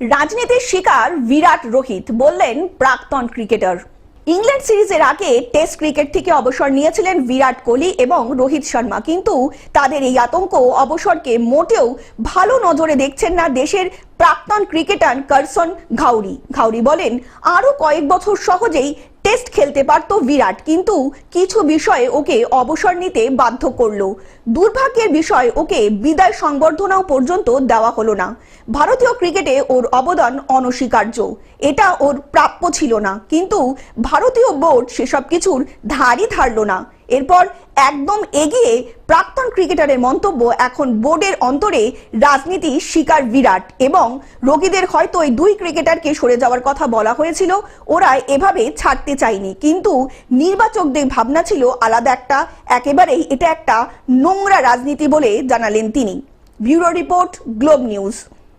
রাজনীতির শিকার বিরাট রোহিত, বললেন প্রাক্তন ক্রিকেটার। ইংল্যান্ড সিরিজের আগে টেস্ট ক্রিকেট থেকে অবসর নিয়েছিলেন বিরাট কোহলি এবং রোহিত শর্মা, কিন্তু তাদের এই আতঙ্ক অবসরকে মোটেও ভালো নজরে দেখছেন না দেশের প্রাক্তন ক্রিকেটার কারসন ঘাউরি। ঘাউরি বলেন, আরও কয়েক বছর সহজেই টেস্ট খেলতে পারত বিরাট, কিন্তু কিছু বিষয়ে ওকে অবসর নিতে বাধ্য করল। দুর্ভাগ্যের বিষয়, ওকে বিদায় সংবর্ধনাও পর্যন্ত দেওয়া হলো না। ভারতীয় ক্রিকেটে ওর অবদান অনস্বীকার্য। এটা ওর প্রাপ্য ছিল না, কিন্তু ভারতীয় বোর্ড সেসব কিছুর ধারই ধারল না। এরপর একদম এগিয়ে প্রাক্তন ক্রিকেটারের মন্তব্য এখন বোর্ডের অন্তরে রাজনীতি শিকার বিরাট এবং রোগীদের হয়তো এই দুই ক্রিকেটারকে সরে যাওয়ার কথা বলা হয়েছিল, ওরা এভাবে ছাড়তে চায়নি। কিন্তু নির্বাচকদের ভাবনা ছিল আলাদা একটা, একেবারেই এটা একটা নোংরা রাজনীতি বলে জানালেন তিনি। Bureau report, Globe News.